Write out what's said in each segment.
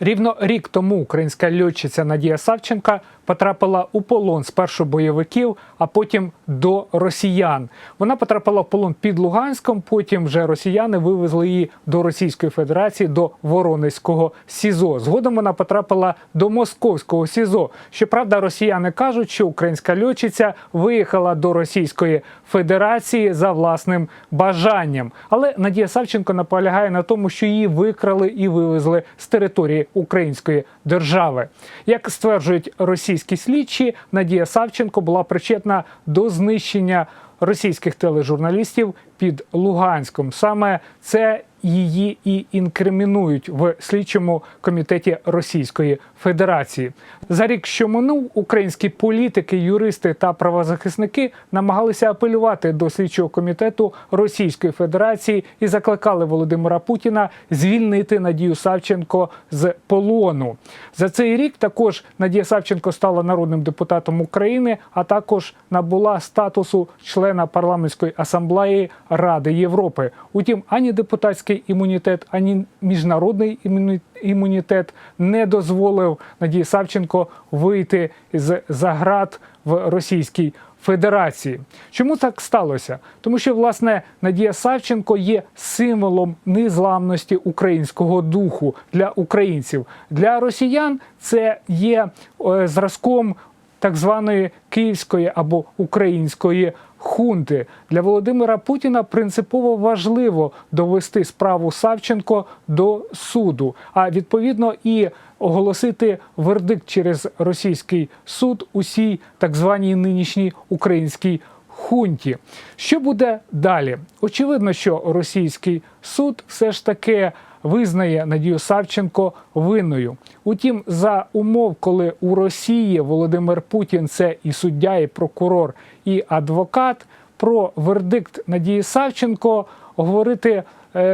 Рівно рік тому українська льотчиця Надія Савченка потрапила у полон спершу бойовиків, а потім до росіян. Вона потрапила в полон під Луганськом. Потім вже росіяни вивезли її до Російської Федерації до Воронезького СІЗО. Згодом вона потрапила до Московського СІЗО. Щоправда, росіяни кажуть, що українська льотчиця виїхала до Російської Федерації за власним бажанням. Але Надія Савченко наполягає на тому, що її викрали і вивезли з території Української держави. Як стверджують російські слідчі, Надія Савченко була причетна до знищення російських тележурналістів під Луганськом. Саме це її і інкримінують в слідчому комітеті Російської Федерації. За рік, що минув, українські політики, юристи та правозахисники намагалися апелювати до слідчого комітету Російської Федерації і закликали Володимира Путіна звільнити Надію Савченко з полону. За цей рік також Надія Савченко стала народним депутатом України, а також набула статусу члена парламентської асамблеї Ради Європи. Утім, ані депутатський імунітет, ані міжнародний імуні- імунітет не дозволив Надії Савченко вийти з заград в Російській Федерації. Чому так сталося? Тому що власне Надія Савченко є символом незламності українського духу для українців. Для росіян це є е, зразком так званої київської або української хунти. Для Володимира Путіна принципово важливо довести справу Савченко до суду, а відповідно і оголосити вердикт через російський суд усій так званій нинішній українській хунті. Що буде далі? Очевидно, що російський суд все ж таки визнає Надію Савченко винною. Утім, за умов, коли у Росії Володимир Путін це і суддя, і прокурор, і адвокат, про вердикт Надії Савченко говорити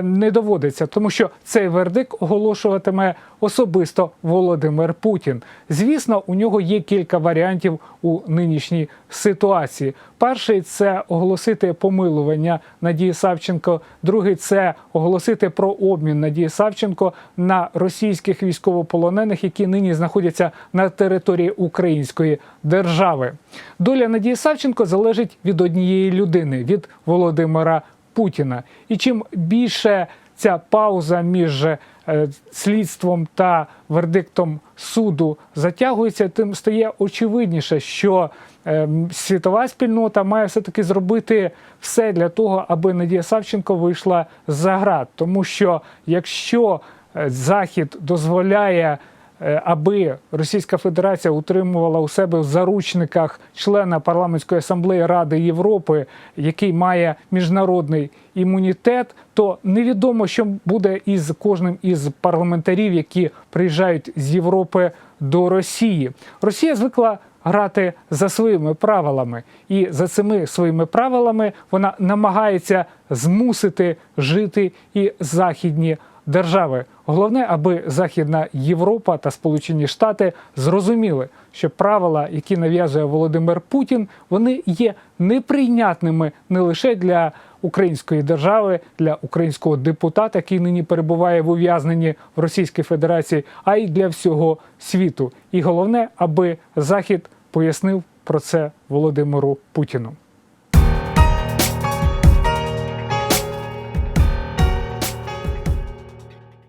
не доводиться, тому що цей вердикт оголошуватиме особисто Володимир Путін. Звісно, у нього є кілька варіантів у нинішній ситуації. Перший це оголосити помилування Надії Савченко. Другий це оголосити про обмін Надії Савченко на російських військовополонених, які нині знаходяться на території Української держави. Доля Надії Савченко залежить від однієї людини від Володимира Путіна. І чим більше ця пауза між е, слідством та вердиктом суду затягується, тим стає очевидніше, що е, світова спільнота має все таки зробити все для того, аби Надія Савченко вийшла за град. Тому що якщо е, Захід дозволяє аби Російська Федерація утримувала у себе в заручниках члена парламентської асамблеї Ради Європи, який має міжнародний імунітет, то невідомо, що буде із кожним із парламентарів, які приїжджають з Європи до Росії. Росія звикла грати за своїми правилами, і за цими своїми правилами вона намагається змусити жити і західні держави. Головне, аби Західна Європа та Сполучені Штати зрозуміли, що правила, які нав'язує Володимир Путін, вони є неприйнятними не лише для української держави, для українського депутата, який нині перебуває в ув'язненні в Російській Федерації, а й для всього світу. І головне, аби Захід пояснив про це Володимиру Путіну.